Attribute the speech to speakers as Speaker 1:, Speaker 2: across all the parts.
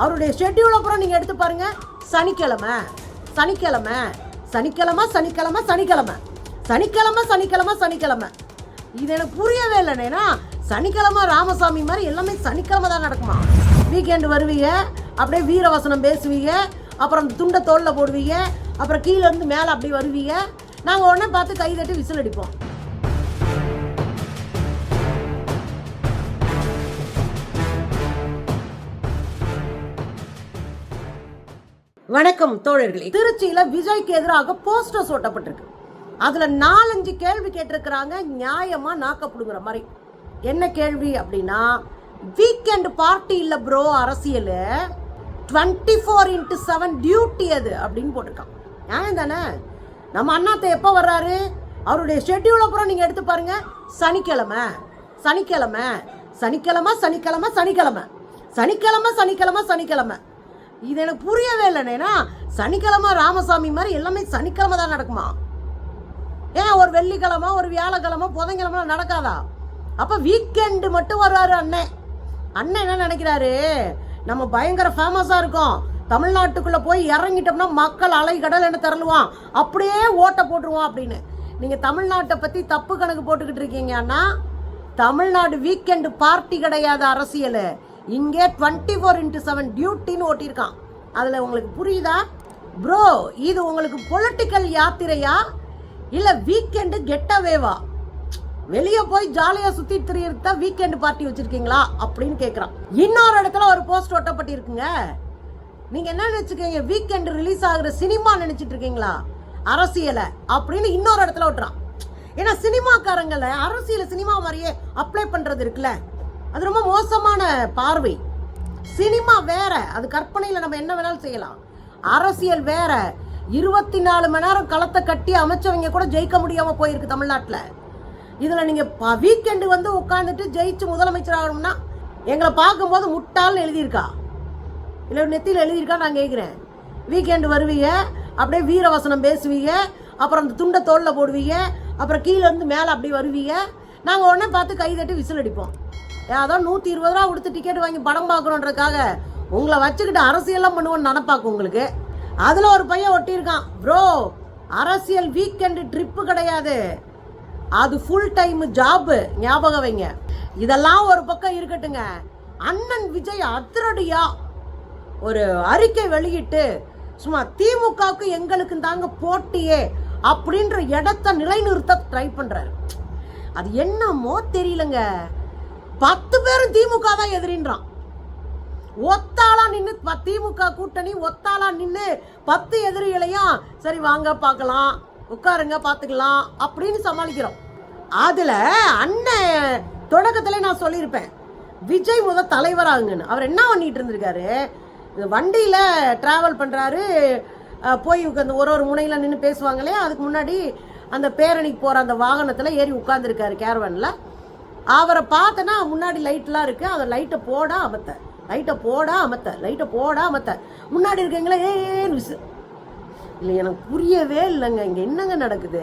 Speaker 1: அவருடைய ஷெட்யூல் அப்புறம் நீங்கள் எடுத்து பாருங்க. சனிக்கிழமை சனிக்கிழமை சனிக்கிழமை சனிக்கிழமை சனிக்கிழமை. சனிக்கிழமை சனிக்கிழமை சனிக்கிழமை. இது எனக்கு புரியவே இல்லைன்னா சனிக்கிழமை ராமசாமி மாதிரி எல்லாமே சனிக்கிழமை தான் நடக்குமா? வீக்கெண்டு வருவீங்க அப்படியே வீரவசனம் பேசுவீங்க அப்புறம் துண்டை தோளில் போடுவீங்க அப்புறம் கீழேருந்து மேலே அப்படி வருவீங்க. நாங்கள் உடனே பார்த்து கை தட்டி விசில் அடிப்போம். வணக்கம் தோழர்களே. திருச்சியில விஜய்க்கு எதிராக போஸ்டர்ஸ் ஓட்டப்பட்டிருக்கு அதுல நாலஞ்சு கேள்வி கேட்டிருக்கிறாங்க நியாயமா நாக்கப்படுங்கிற மாதிரி. என்ன கேள்வி அப்படின்னா வீக்கெண்ட் பார்ட்டி இல்ல ப்ரோ அரசியல் twenty four into seven duty அது அப்படின்னு போட்டிருக்கான். நியாயம் தானே? நம்ம அண்ணாத்த எப்போ வர்றாரு? அவருடைய ஷெட்யூல் அப்புறம் நீங்க எடுத்து பாருங்க. சனிக்கிழமை சனிக்கிழமை சனிக்கிழமை சனிக்கிழமை சனிக்கிழமை. சனிக்கிழமை சனிக்கிழமை சனிக்கிழமை. இது எனக்கு புரியவே இல்லைண்ணா சனிக்கிழமை ராமசாமி மாதிரி எல்லாமே சனிக்கிழமை தான் நடக்குமா? ஏன் ஒரு வெள்ளிக்கிழமை ஒரு வியாழக்கிழமை புதன்கிழமை நடக்காதா? அப்போ வீக்கெண்டு மட்டும் வருவார் அண்ணன் அண்ணன் என்ன நினைக்கிறாரு? நம்ம பயங்கர ஃபேமஸாக இருக்கோம். தமிழ்நாட்டுக்குள்ளே போய் இறங்கிட்டோம்னா மக்கள் அலை கடல் என்ன திரளுவான். அப்படியே ஓட்டை போட்டுருவான் அப்படின்னு. நீங்கள் தமிழ்நாட்டை பற்றி தப்பு கணக்கு போட்டுக்கிட்டு இருக்கீங்க அண்ணா. தமிழ்நாடு வீக்கெண்டு பார்ட்டி கிடையாது அரசியல். இங்கே டுவெண்ட்டி ஃபோர் இன்ட்டு செவன் டியூட்டின்னு ஓட்டியிருக்கான். அதில் உங்களுக்கு புரியுதா? ப்ரோ இது உங்களுக்கு பொலிட்டிக்கல் யாத்திரையா? இல்லை வீக்கெண்டு கெட்டவேவா வெளியே போய் ஜாலியாக சுற்றி திரியறதா வீக்கெண்டு பார்ட்டி வச்சுருக்கீங்களா? அப்படின்னு கேட்குறான் இன்னொரு இடத்துல ஒரு போஸ்ட் ஒட்டப்பட்டிருக்குங்க. நீங்கள் என்ன நினச்சிக்கீங்க? வீக்கெண்டு ரிலீஸ் ஆகிற சினிமா நினச்சிட்டு இருக்கீங்களா? அரசியலை. அப்படின்னு இன்னொரு இடத்துல ஓட்டுறான் ஏன்னா சினிமாக்காரங்களை அரசியல் சினிமா மாதிரியே அப்ளை பண்ணுறது இருக்குல்ல. அது ரொம்ப மோசமான பார்வை. சினிமா வேற. அது கற்பனையில் நம்ம என்ன வேணாலும் செய்யலாம். அரசியல் வேற. இருபத்தி நாலு மணி நேரம் களத்தை கட்டி அமைச்சவங்க கூட ஜெயிக்க முடியாமல் போயிருக்கு தமிழ்நாட்டில். இதில் நீங்கள் வீக்கெண்டு வந்து உட்காந்துட்டு ஜெயிச்சு முதலமைச்சர் ஆகணும்னா எங்களை பார்க்கும்போது முட்டாள்னு எழுதியிருக்கா. இல்லை நெத்தியில் எழுதியிருக்கா நான் கேட்குறேன் வீக்கெண்டு வருவீங்க அப்படியே வீரவசனம் பேசுவீங்க அப்புறம் அந்த துண்டை தோளில் போடுவீங்க அப்புறம் கீழே இருந்து மேலே அப்படி வருவீங்க. நாங்கள் உடனே பார்த்து கை தட்டி விசில் அடிப்போம். ஏதோ நூற்றி இருபது ரூபா கொடுத்து டிக்கெட் வாங்கி படம் பார்க்கணுன்றதுக்காக உங்களை வச்சுக்கிட்டு அரசியல்லாம் பண்ணுவோன்னு நினப்பாக்கு உங்களுக்கு. அதில் ஒரு பையன் ஒட்டியிருக்கான். ப்ரோ அரசியல் வீக்கெண்டு ட்ரிப்பு கிடையாது. அது ஃபுல் டைம் ஜாப்பு ஞாபகம் வைங்க. இதெல்லாம் ஒரு பக்கம் இருக்கட்டுங்க. அண்ணன் விஜய் அதிரடியாக ஒரு அறிக்கை வெளியிட்டு சும்மா திமுகவுக்கு எங்களுக்கு தாங்க போட்டியே அப்படின்ற இடத்த நிலைநிறுத்த ட்ரை பண்ணுறாரு அது என்னமோ தெரியலங்க. பத்து பேரும் திமுக தான் எதிரின்றான். ஒத்தாளா நின்று திமுக கூட்டணி ஒத்தாளா நின்று பத்து எதிரிகளையும் சரி வாங்க பார்க்கலாம் உட்காருங்க பார்த்துக்கலாம் அப்படின்னு சமாளிக்கிறோம். அதில் அண்ணன் தொடக்கத்தில் நான் சொல்லியிருப்பேன். விஜய் முத தலைவராகுங்கன்னு. அவர் என்ன பண்ணிட்டு இருந்திருக்காரு? வண்டியில் ட்ராவல் பண்ணுறாரு போய் அந்த ஒரு ஒரு முனையில் நின்று பேசுவாங்களே அதுக்கு முன்னாடி அந்த பேரணிக்கு போகிற அந்த வாகனத்தில் ஏறி உட்காந்துருக்காரு கேரவனில் அவரை பார்த்தனா முன்னாடி லைட்லாம் இருக்குது அதை லைட்டை போடா அமத்த. லைட்டை போடா அமத்த. லைட்டை போடா அமத்த. முன்னாடி இருக்கீங்களே ஏன்னு விசு இல்லை எனக்கு புரியவே இல்லைங்க. இங்கே என்னங்க நடக்குது?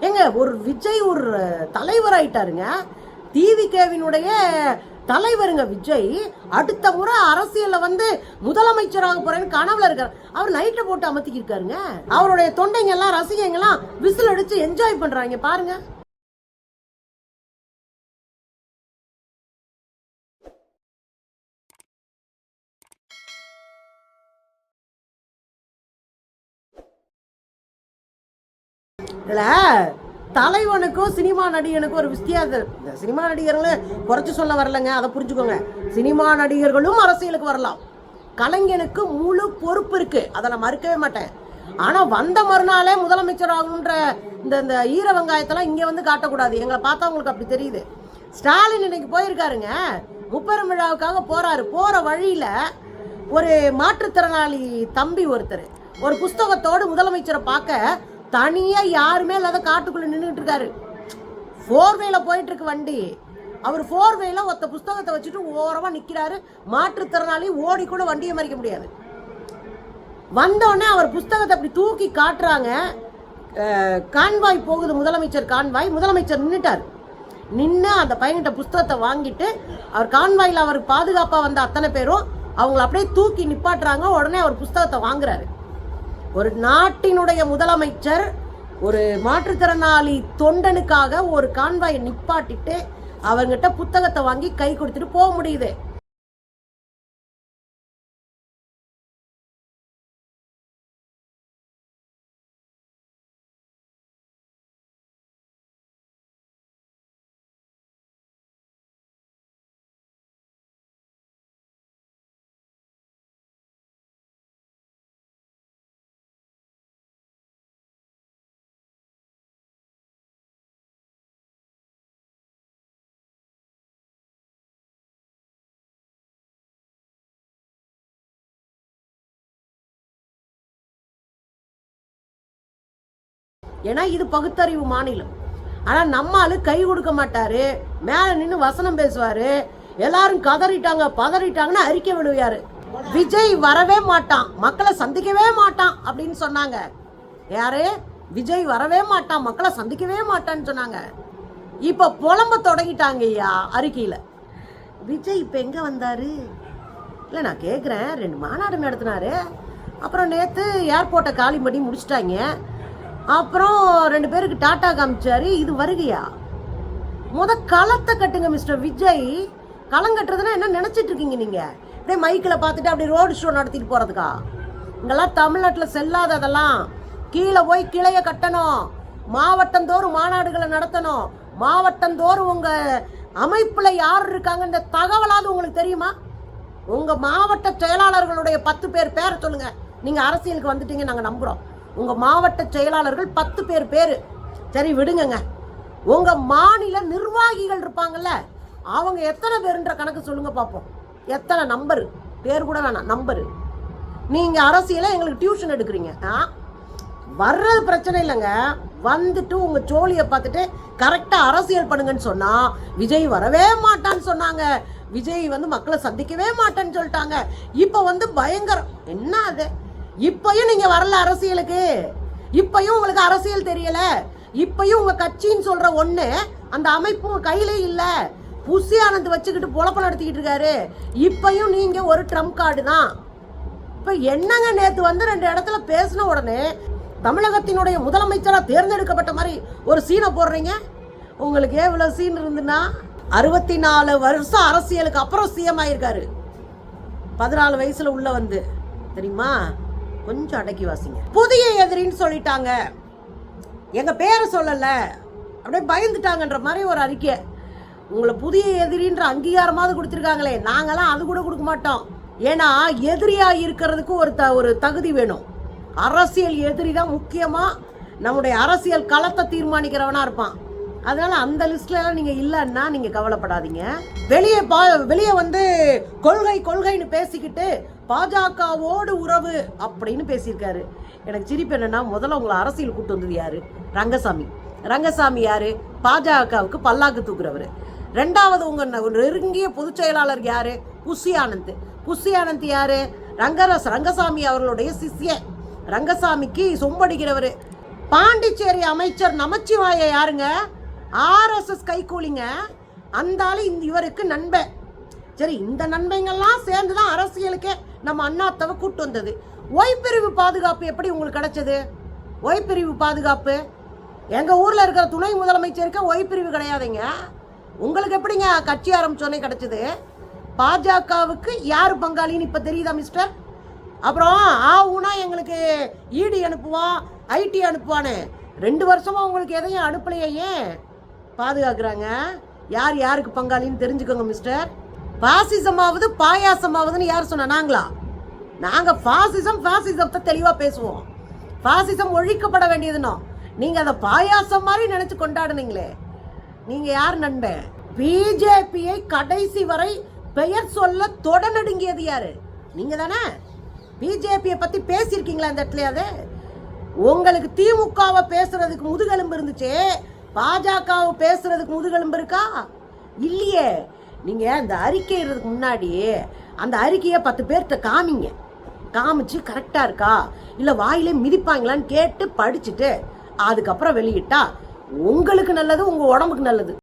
Speaker 1: ஏங்க ஒரு விஜய் ஒரு தலைவர் ஆயிட்டாருங்க. டிவிகேவினுடைய தலைவருங்க விஜய். அடுத்த முறை அரசியலில் வந்து முதலமைச்சராக போறேன்னு கனவுல இருக்காரு. அவர் லைட்டை போட்டு அமர்த்திக்கிருக்காருங்க. அவருடைய தொண்டைங்க எல்லாம் ரசிகங்க எல்லாம் விசில் அடிச்சு என்ஜாய் பண்றாங்க. பாருங்க. இதுல தலைவனுக்கும் சினிமா நடிகனுக்கும் ஒரு வித்தியாசம் இந்த சினிமா நடிகர்களை குறைச்சி சொல்ல வரலங்க அதை புரிஞ்சுக்கோங்க. சினிமா நடிகர்களும் அரசியலுக்கு வரலாம். கலைஞனுக்கு முழு பொறுப்பு இருக்கு. அதை நான் மறுக்கவே மாட்டேன். ஆனா வந்த மறுநாளே முதலமைச்சர் ஆகணுன்ற இந்த இந்த ஈர வெங்காயத்தெல்லாம் இங்கே வந்து காட்டக்கூடாது. எங்களை பார்த்தா உங்களுக்கு அப்படி தெரியுது. ஸ்டாலின் இன்னைக்கு போயிருக்காருங்க. முப்பெரும் விழாவுக்காக போறாரு. போற வழியில ஒரு மாற்றுத்திறனாளி தம்பி ஒருத்தர். ஒரு புஸ்தகத்தோடு முதலமைச்சரை பார்க்க தனியா யாருமே இல்லாத காட்டுக்குள்ள நின்றுட்டு இருக்காரு. ஃபோர்வேல போயிட்டு இருக்கு வண்டி. அவர் ஃபோர்வேல ஒத்த புஸ்தகத்தை வச்சுட்டு ஓரமா நிக்கிறாரு. மாற்றுத்திறனாளி ஓடி கூட வண்டியை மறிக்க முடியாது. வந்தோடனே அவர் புஸ்தகத்தை அப்படி தூக்கி காட்டுறாங்க. கான்வாய் போகுது முதலமைச்சர் கான்வாய். முதலமைச்சர் நின்றுட்டார் நின்று அந்த பையன்கிட்ட புஸ்தகத்தை வாங்கிட்டு அவர் கான்வாயில் அவருக்கு பாதுகாப்பாக வந்த அத்தனை பேரும் அவங்கள அப்படியே தூக்கி நிப்பாட்டுறாங்க. உடனே அவர் புஸ்தகத்தை வாங்குறாரு. ஒரு நாட்டினுடைய முதலமைச்சர் ஒரு மாற்றுத்திறனாளி தொண்டனுக்காக ஒரு கான்வாயை நிப்பாட்டிட்டு அவங்ககிட்ட புத்தகத்தை வாங்கி கை கொடுத்துட்டு போக முடியுது. ஏன்னா இது பகுத்தறிவு மாநிலம். ஆனால் நம்ம ஆளு கை கொடுக்க மாட்டாரு. மேலே நின்று வசனம் பேசுவார். எல்லாரும் கதறிட்டாங்க பதறிட்டாங்கன்னு அறிக்கை விடுவாரு. விஜய் வரவே மாட்டான். மக்களை சந்திக்கவே மாட்டான் அப்படின்னு சொன்னாங்க. யாரு? விஜய் வரவே மாட்டான். மக்களை சந்திக்கவே மாட்டான்னு சொன்னாங்க. இப்போ புலம்ப தொடங்கிட்டாங்க ஐயா அறிக்கையில். விஜய் இப்போ எங்கே வந்தார்? இல்லை நான் கேட்குறேன் ரெண்டு மாநாடு நடத்தினாரு. அப்புறம் நேற்று ஏர்போர்ட்டை காலி பண்ணி முடிச்சிட்டாங்க. அப்புறம் ரெண்டு பேருக்கு டாட்டா காமிச்சாரு இது வருகையா? முத களத்தை கட்டுங்க மிஸ்டர் விஜய். களம் கட்டுறதுன்னா என்ன நினச்சிட்டு இருக்கீங்க நீங்க? அப்படியே மைக்கில் பார்த்துட்டு அப்படியே ரோடு ஷோ நடத்திட்டு போறதுக்கா? இங்கெல்லாம் தமிழ்நாட்டில் செல்லாததெல்லாம் கீழே போய் கிளைய கட்டணும். மாவட்டந்தோறும் மாநாடுகளை நடத்தணும். மாவட்டந்தோறும் உங்கள் உங்க அமைப்புல யார் இருக்காங்க இந்த தகவலாவது உங்களுக்கு தெரியுமா? உங்க மாவட்ட செயலாளர்களுடைய பத்து பேர் பேரை சொல்லுங்க. நீங்க அரசியலுக்கு வந்துட்டீங்க நாங்கள் நம்புறோம். உங்கள் மாவட்ட செயலாளர்கள் பத்து பேர் பேர். சரி விடுங்கங்க. உங்கள் மாநில நிர்வாகிகள் இருப்பாங்கல்ல அவங்க எத்தனை பேருன்ற கணக்கு சொல்லுங்கள் பார்ப்போம் எத்தனை நம்பர்? பேர் கூட வேணாம் நம்பரு. நீங்கள் அரசியலை எங்களுக்கு டியூஷன் எடுக்கிறீங்க. ஆ? வர்றது பிரச்சனை இல்லைங்க. வந்துட்டு உங்கள் ஜோலியை பார்த்துட்டு கரெக்டாக அரசியல் பண்ணுங்கன்னு சொன்னால் விஜய் வரவே மாட்டான்னு சொன்னாங்க. விஜய் வந்து மக்களை சந்திக்கவே மாட்டேன்னு சொல்லிட்டாங்க. இப்போ வந்து பயங்கரம். என்ன அது? இப்பயும் நீங்க வரல அரசியலுக்கு. இப்பயும் உங்களுக்கு அரசியல் தெரியல. இப்பயும் உங்க கட்சின்னு சொல்ற ஒண்ணு அந்த அமைப்பு உங்க கையிலே இல்ல. புசி ஆனந்த் வச்சுக்கிட்டு பொழப்ப நடத்திக்கிட்டு இருக்காரு. இப்பயும் நீங்க ஒரு ட்ரம்ப் கார்டு தான். இப்ப என்னங்க நேத்து வந்து ரெண்டு இடத்துல பேசின உடனே தமிழகத்தினுடைய முதலமைச்சரா தேர்ந்தெடுக்கப்பட்ட மாதிரி ஒரு சீனை போடுறீங்க? உங்களுக்கு எவ்வளவு சீன் இருந்துன்னா அறுபத்தி நாலு வருஷம் அரசியலுக்கு அப்புறம் சிஎம் ஆயிருக்காரு. பதினாலு வயசுல உள்ள வந்து தெரியுமா? கொஞ்சம் அடக்கி வாசிங்க. புதிய எதிரின்னு சொல்லிட்டாங்க. எங்க பேரை சொல்லல. அப்படியே பயந்துட்டாங்கன்ற மாதிரி ஒரு அறிக்கை. உங்களை புதிய எதிரின்ற அங்கீகாரமாவது கொடுத்துருக்காங்களே. நாங்களாம் அது கூட கொடுக்க மாட்டோம். ஏன்னா எதிரியா இருக்கிறதுக்கு ஒரு த ஒரு தகுதி வேணும். அரசியல் எதிரி தான் முக்கியமா நம்முடைய அரசியல் களத்தை தீர்மானிக்கிறவனா இருப்பான். அதனால அந்த லிஸ்ட்லலாம் நீங்கள் நீங்க இல்லைன்னா நீங்க கவலைப்படாதீங்க. வெளியே பா வெளியே வந்து கொள்கை கொள்கைன்னு பேசிக்கிட்டு பாஜகவோடு உறவு அப்படின்னு பேசியிருக்காரு. எனக்கு சிரிப்பு என்னன்னா முதல்ல உங்களை அரசியல் கூட்டு வந்தது யாரு? ரங்கசாமி. ரங்கசாமி யாரு? பாஜகவுக்கு பல்லாக்கு தூக்குறவர். ரெண்டாவது உங்க நெருங்கிய பொதுச் செயலாளர் யாரு? புஷி ஆனந்த். குஷி ஆனந்த் யாரு? ரங்கரஸ் ரங்கசாமி அவர்களுடைய சிஷ்யன் ரங்கசாமிக்கு சொம்படுகிறவர் பாண்டிச்சேரி அமைச்சர் நமச்சிவாய யாருங்க? ஆர்எஸ்எஸ் கைகூலிங்க. அந்த இந்த இவருக்கு நண்பன். சரி இந்த நண்பங்கள்லாம் சேர்ந்து தான் அரசியலுக்கே நம்ம அண்ணாத்தவை கூட்டு வந்தது. ஒய்பிரிவு பாதுகாப்பு எப்படி உங்களுக்கு கிடைச்சது? ஒய்பிரிவு பாதுகாப்பு? எங்கள் ஊரில் இருக்கிற துணை முதலமைச்சருக்கு ஒய்பிரிவு கிடையாதுங்க. உங்களுக்கு எப்படிங்க கட்சி ஆரம்பிச்சோன்னே கிடைச்சது? பாஜகவுக்கு யார் பங்காளின்னு இப்போ தெரியுதா மிஸ்டர்? அப்புறம் ஆவுனா எங்களுக்கு இடி அனுப்புவான் ஐடி அனுப்புவானே ரெண்டு வருஷமாக உங்களுக்கு எதையும் அனுப்பலையே ஏன்? பாதுகாக்கிறாங்க. யார் யாருக்கு பங்காளின்னு தெரிஞ்சுக்கோங்க மிஸ்டர். பாசிசமாவது பாயாசமாவதுன்னு யார் சொன்னா? நாங்களா? நாங்க பாசிசம் பாசிசத்தை தெளிவா பேசுவோம். பாசிசம் ஒழிக்கப்பட வேண்டியதுனோ நீங்க அதை பாயாசம் மாதிரி நினைச்சு கொண்டாடுனீங்களே. நீங்க யார் நண்பன் பிஜேபியை கடைசி வரை பெயர் சொல்ல தொடநடுங்கியது யாரு? நீங்க தானே? பிஜேபியை பத்தி பேசியிருக்கீங்களா இந்த அது? உங்களுக்கு திமுகவை பேசுறதுக்கு முதுகெலும்பு இருந்துச்சு? பாஜகவை பேசுறதுக்கு முதுகெலும்பு இருக்கா? இல்லையே. நீங்கள் அந்த அறிக்கைறதுக்கு முன்னாடி அந்த அறிக்கையை பத்து பேர்கிட்ட காமிங்க. காமிச்சு கரெக்டாக இருக்கா? இல்லை வாயிலே மிதிப்பாங்களான்னு கேட்டு படிச்சுட்டு அதுக்கப்புறம் வெளியிட்டா உங்களுக்கு நல்லது உங்கள் உடம்புக்கு நல்லது.